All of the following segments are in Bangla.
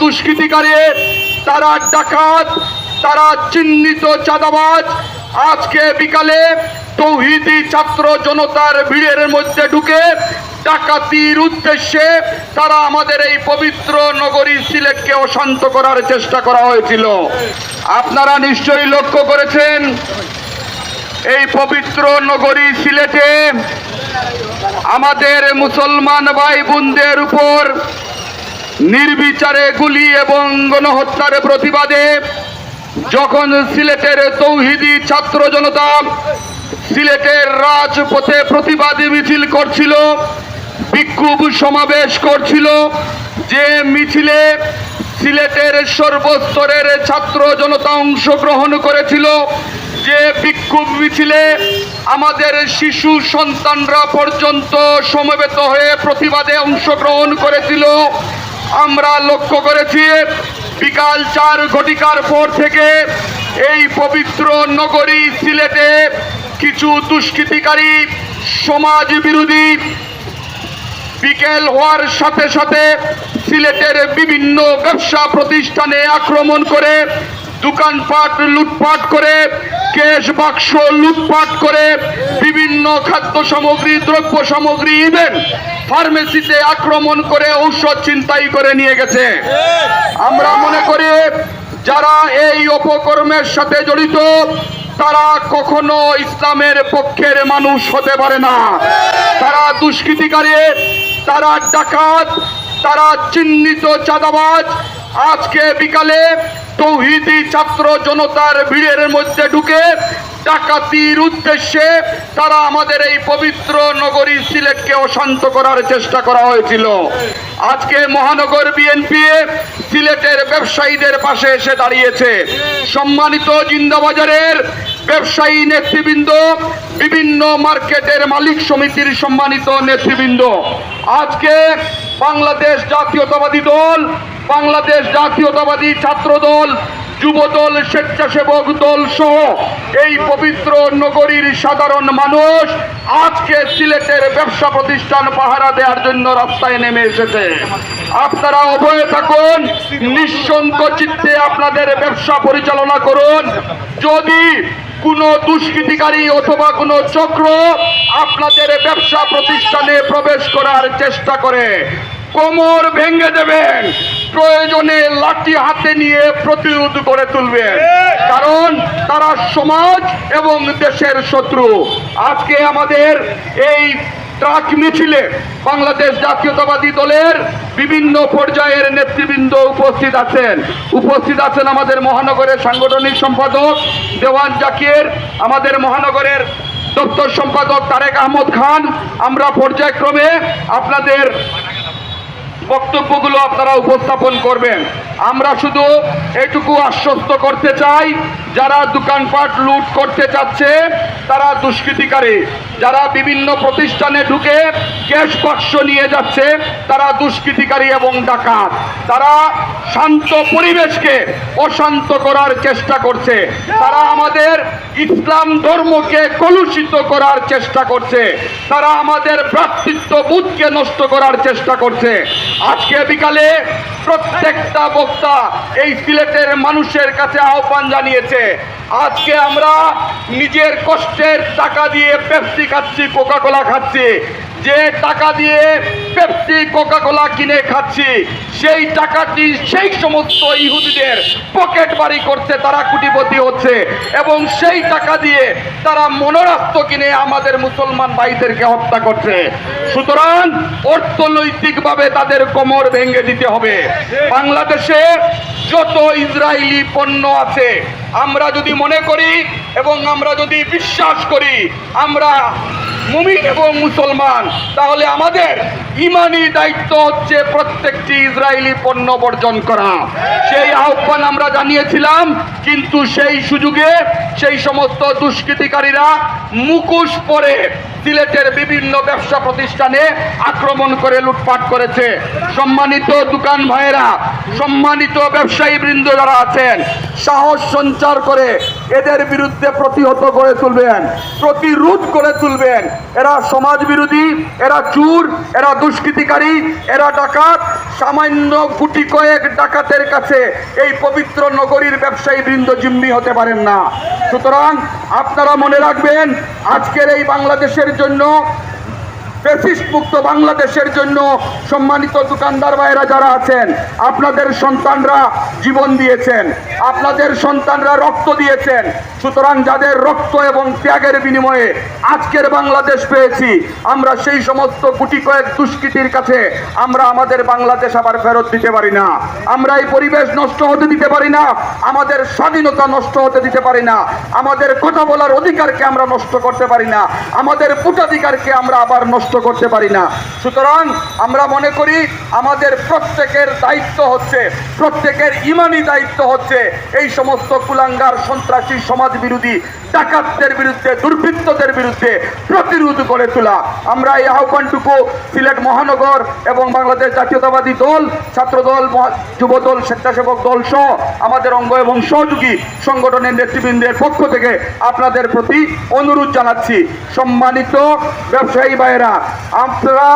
দুষ্কৃতিকারী তারা ডাকাত, তারা চিহ্নিত চাঁদাবাজ। আজকে বিকালে তৌহিদি ছাত্র জনতার ভিড়ের মধ্যে ঢুকে ডাকাতির উদ্দেশ্যে তারা আমাদের এই পবিত্র নগরী সিলেটকে অশান্ত করার চেষ্টা করা হয়েছিল। আপনারা নিশ্চয়ই লক্ষ্য করেছেন, এই পবিত্র নগরী সিলেটে আমাদের মুসলমান ভাই বোনদের উপর নির্বিচারে গুলি এবং গণহত্যার প্রতিবাদে যখন সিলেটের তৌহিদি ছাত্র জনতা সিলেটের রাজপথে প্রতিবাদী মিছিল করছিল, বিক্ষোভ সমাবেশ করছিল, যে মিছিলে সিলেটের সর্বস্তরের ছাত্র জনতা অংশগ্রহণ করেছিল, যে বিক্ষোভ মিছিলে আমাদের শিশু সন্তানরা পর্যন্ত সমবেত হয়ে প্রতিবাদে অংশগ্রহণ করেছিল আমরা লক্ষ্য করেছি বিকাল চার ঘটিকার পর থেকে এই পবিত্র নগরী সিলেটে কিছু দুষ্কৃতিকারী সমাজ বিরোধী বিকেল হওয়ার সাথে সাথে সিলেটের বিভিন্ন ব্যবসা প্রতিষ্ঠানে আক্রমণ করে দোকানপাট লুটপাট করে কেশ বাক্স লুটপাট করে বিভিন্ন খাদ্য সামগ্রী, দ্রব্য সামগ্রী ইভেন ফার্মেসিতে আক্রমণ করে ঔষধ চিন্তাই করে নিয়ে গেছে। আমরা মনে করি যারা এই অপকর্মের সাথে জড়িত, তারা কখনো ইসলামের পক্ষের মানুষ হতে পারে না। তারা দুষ্কৃতিকারী, তারা ডাকাত, তারা চিহ্নিত চাঁদাবাজ। আজকে বিকালে তৌহিদি ছাত্র জনতার ভিড়ের মধ্যে ঢুকে ডাকাতির উদ্দেশ্যে তারা আমাদের এই পবিত্র নগরী সিলেটকে অশান্ত করার চেষ্টা করা হয়েছিল। আজকে মহানগর বিএনপি সিলেটের ব্যবসায়ীদের পাশে এসে দাঁড়িয়েছে। সম্মানিত জিন্দাবাজারের ব্যবসায়ী নেতৃবৃন্দ, বিভিন্ন মার্কেটের মালিক সমিতির সম্মানিত নেতৃবৃন্দ, আজকে বাংলাদেশ জাতীয়তাবাদী দল বাংলাদেশ জাতীয়তাবাদী ছাত্র দল যুব দল স্বেচ্ছাসেবক দল সহ এই পবিত্র নগরীর সাধারণ মানুষ আজকে সিলেটের ব্যবসা প্রতিষ্ঠান পাহারা দেওয়ার জন্য রাস্তায় নেমে এসেছে। আপনারা অভয়ে থাকুন, নিঃসঙ্ক চিত্তে আপনাদের ব্যবসা পরিচালনা করুন। যদি কোনো দুষ্কৃতিকারী অথবা কোনো চক্র আপনাদের ব্যবসা প্রতিষ্ঠানে প্রবেশ করার চেষ্টা করে, কোমর ভেঙে দেবেন। প্রয়োজনে লাঠি হাতে নিয়ে প্রতিরোধ করে তুলবে। কারণ তারা সমাজ এবং দেশের শত্রু। আজকে আমাদের এই ট্রাক মিছিলে বাংলাদেশ জাতীয়তাবাদী দলের বিভিন্ন পর্যায়ের নেতৃবৃন্দ উপস্থিত আছেন। উপস্থিত আছেন আমাদের মহানগরের সাংগঠনিক সম্পাদক দেওয়ান জাকির, আমাদের মহানগরের দপ্তর সম্পাদক তারেক আহমদ খান। আমরা পর্যায়ক্রমে আপনাদের বক্তব্যগুলো আপনারা উপস্থাপন করবেন। আমরা শুধু এটুকু আশ্বস্ত করতে চাই যারা দোকানপাট লুট করতে চাচ্ছে, তারা দুষ্কৃতিকারী। যারা বিভিন্ন প্রতিষ্ঠানে ঢুকে ক্যাশ বাক্স নিয়ে যাচ্ছে, তারা দুষ্কৃতিকারী এবং ডাকাত। তারা শান্ত পরিবেশকে অশান্ত করার চেষ্টা করছে। তারা আমাদের ইসলাম ধর্মকে কলুষিত করার চেষ্টা করছে। তারা আমাদের ভ্রাতৃত্ব বুধকে নষ্ট করার চেষ্টা করছে। আজকে বিকালে প্রত্যেকটা বক্তা এই সিলেটের মানুষের কাছে আহ্বান জানিয়েছে আজকে আমরা নিজের কষ্টের টাকা দিয়ে পেপসি খাচ্ছি কোকা কোলা খাচ্ছি। যে টাকা দিয়ে পেপসি কোকা কোলা কিনে খাচ্ছি, সেই টাকাটি সেই সমস্ত ইহুদিদের পকেট বাড়ি করছে তারা কুটিপতি হচ্ছে এবং সেই টাকা দিয়ে তারা মনোরাস্ত কিনে আমাদের মুসলমান ভাইদেরকে হত্যা করছে। সুতরাং অর্থনৈতিকভাবে তাদের কোমর ভেঙে দিতে হবে। বাংলাদেশে যত ইসরায়েলি পণ্য আছে, আমরা যদি মনে করি এবং আমরা যদি বিশ্বাস করি, আমরা মুমিন এবং মুসলমান, তাহলে আমাদের ইমানি দায়িত্ব হচ্ছে প্রত্যেকটি ইসরায়েলি পণ্য বর্জন করা। সেই আহ্বান আমরা জানিয়েছিলাম, কিন্তু সেই সুযোগে সেই সমস্ত দুষ্কৃতিকারীরা মুখোশ পরে সিলেটের বিভিন্ন ব্যবসা প্রতিষ্ঠানে আক্রমণ করে লুটপাট করেছে। সম্মানিত দোকান ভাইয়েরা, সম্মানিত ব্যবসায়ী বৃন্দ যারা আছেন, সাহস সঞ্চার করে এদের বিরুদ্ধে প্রতিহত করে তুলবেন, প্রতিরোধ করে তুলবেন। এরা সমাজ বিরোধী, এরা চুর, এরা দুষ্কৃতিকারী, এরা ডাকাত, সামান্য গুটি কয়েক ডাকাতের কাছে এই পবিত্র নগরীর ব্যবসায়ী বৃন্দ জিম্মি হতে পারেন না। সুতরাং আপনারা মনে রাখবেন, আজকের এই বাংলাদেশের জন্য মুক্ত বাংলাদেশের জন্য সম্মানিত দোকানদার ভাইরা যারা আছেন, আপনাদের সন্তানরা জীবন দিয়েছেন, আপনাদের সন্তানরা রক্ত দিয়েছেন। সুতরাং যাদের রক্ত এবং ত্যাগের বিনিময়ে আজকের বাংলাদেশ পেয়েছি, আমরা সেই সমস্ত গুটি কয়েক দুষ্কৃতির কাছে আমরা আমাদের বাংলাদেশ আবার ফেরত দিতে পারি না। আমরা এই পরিবেশ নষ্ট হতে দিতে পারি না, আমাদের স্বাধীনতা নষ্ট হতে দিতে পারি না, আমাদের কথা বলার অধিকারকে আমরা নষ্ট করতে পারি না, আমাদের ভোটাধিকারকে আমরা আবার নষ্ট করতে পারি না। সুতরাং আমরা মনে করি আমাদের প্রত্যেকের দায়িত্ব হচ্ছে, প্রত্যেকের ইমানি দায়িত্ব হচ্ছে এই সমস্ত কুলাঙ্গার, সন্ত্রাসী সমাজ বিরোধী ডাকাতদের বিরুদ্ধে, দুর্বৃত্তদের বিরুদ্ধে প্রতিরোধ করে তোলা। আমরা এই আহ্বানটুকু সিলেট মহানগর এবং বাংলাদেশ জাতীয়তাবাদী দল, ছাত্রদল যুবদল, স্বেচ্ছাসেবক দল সহ আমাদের অঙ্গ এবং সহযোগী সংগঠনের নেতৃবৃন্দের পক্ষ থেকে আপনাদের প্রতি অনুরোধ জানাচ্ছি। সম্মানিত ব্যবসায়ী ভাইয়েরা আপনারা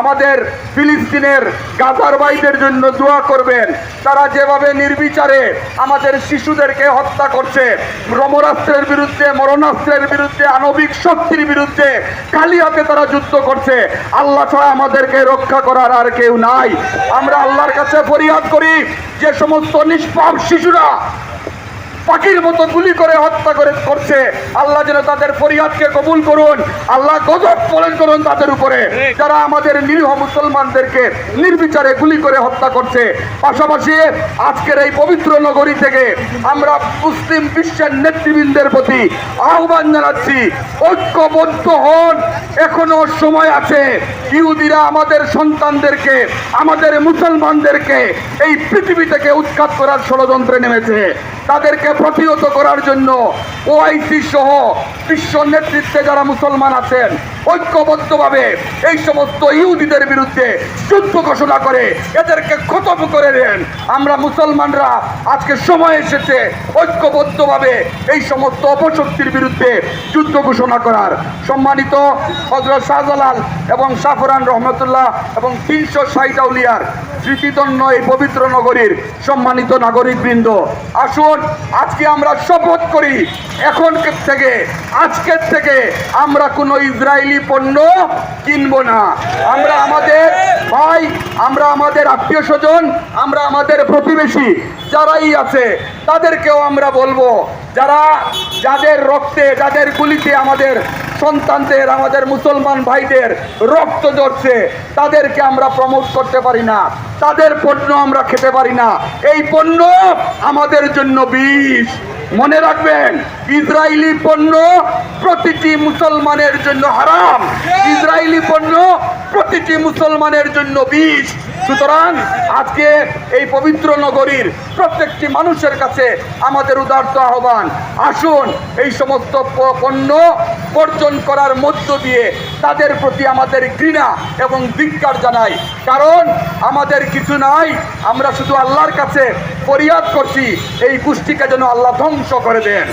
আমাদের ফিলিস্তিনের গাজার ভাইদের জন্য দোয়া করবেন। তারা যেভাবে নির্বিচারে আমাদের শিশুদেরকে হত্যা করছে ব্রহ্মরাস্ত্রের বিরুদ্ধে, মরণাস্ত্রের বিরুদ্ধে, আণবিক শক্তির বিরুদ্ধে খালি তারা যুদ্ধ করছে। আল্লাহ ছাড়া আমাদেরকে রক্ষা করার আর কেউ নাই। আমরা আল্লাহর কাছে ফরিয়াদ করি, যে সমস্ত নিষ্পাপ শিশুরা পাখির মতো গুলি করে হত্যা করে করছে। আল্লাহ যেন তাদের ফরিয়াদকে কবুল করুন। আল্লাহ গজব পলন করুন তাদের উপরে। যারা আমাদের নিরীহ মুসলমানদেরকে নির্বিচারে গুলি করে হত্যা করছে। পাশাপাশি আজকের এই পবিত্র নগরী থেকে আমরা মুসলিম বিশ্বের নেতৃবৃন্দের প্রতি আহ্বান জানাচ্ছি, ঐক্যবদ্ধ হন। এখনও সময় আছে। ইহুদিরা আমাদের সন্তানদেরকে, আমাদের মুসলমানদেরকে এই পৃথিবী থেকে উৎখাত করার ষড়যন্ত্রে নেমেছে। তাদেরকে প্রতিহত করার জন্য ওআইসি সহ বিশ্ব নেতৃত্বে যারা মুসলমান আছেন ঐক্যবদ্ধভাবে এই সমস্ত ইহুদিদের বিরুদ্ধে যুদ্ধ ঘোষণা করে এদেরকে খতম করে দেন। আমরা মুসলমানরা আজকে সময় এসেছে ঐক্যবদ্ধভাবে এই সমস্ত অপশক্তির বিরুদ্ধে যুদ্ধ ঘোষণা করার। সম্মানিত হজরত শাহজালাল এবং সাফরান রহমতুল্লাহ এবং তিনশো সাইটাউলিয়ার স্মৃতিদন্য এই পবিত্র নগরীর সম্মানিত নাগরিকবৃন্দ, আসুন আজকে আমরা শপথ করি। এখন থেকে আজকের থেকে আমরা কোনো ইসরায়েলি পণ্য কিনবো না। আমরা আমাদের ভাই, আমরা আমাদের আত্মীয় স্বজন, আমরা আমাদের প্রতিবেশী যারাই আছে, তাদেরকেও আমরা বলব, যারা যাদের রক্তে, যাদের গুলিতে আমাদের সন্তানদের, আমাদের মুসলমান ভাইদের রক্ত ঝরছে, তাদেরকে আমরা প্রমোট করতে পারি না। তাদের পণ্য আমরা খেতে পারি না। এই পণ্য আমাদের জন্য বিষ। মনে রাখবেন ইসরায়েলি পণ্য প্রতিটি মুসলমানের জন্য হারাম। ইসরায়েলি পণ্য প্রতিটি মুসলমানের জন্য বিষ। সুতরাং আজকে এই পবিত্র নগরীর প্রত্যেকটি মানুষের কাছে আমাদের উদার্ত আহ্বান, আসুন এই সমস্ত পণ্য বর্জন করার মধ্য দিয়ে তাদের প্রতি আমাদের ঘৃণা এবং ধিক্কার জানাই। কারণ আমাদের কিছু নাই, আমরা শুধু আল্লাহর কাছে ফরিয়াদ করছি, এই গোষ্ঠীকে যেন আল্লাহ ধ্বংস করে দেন।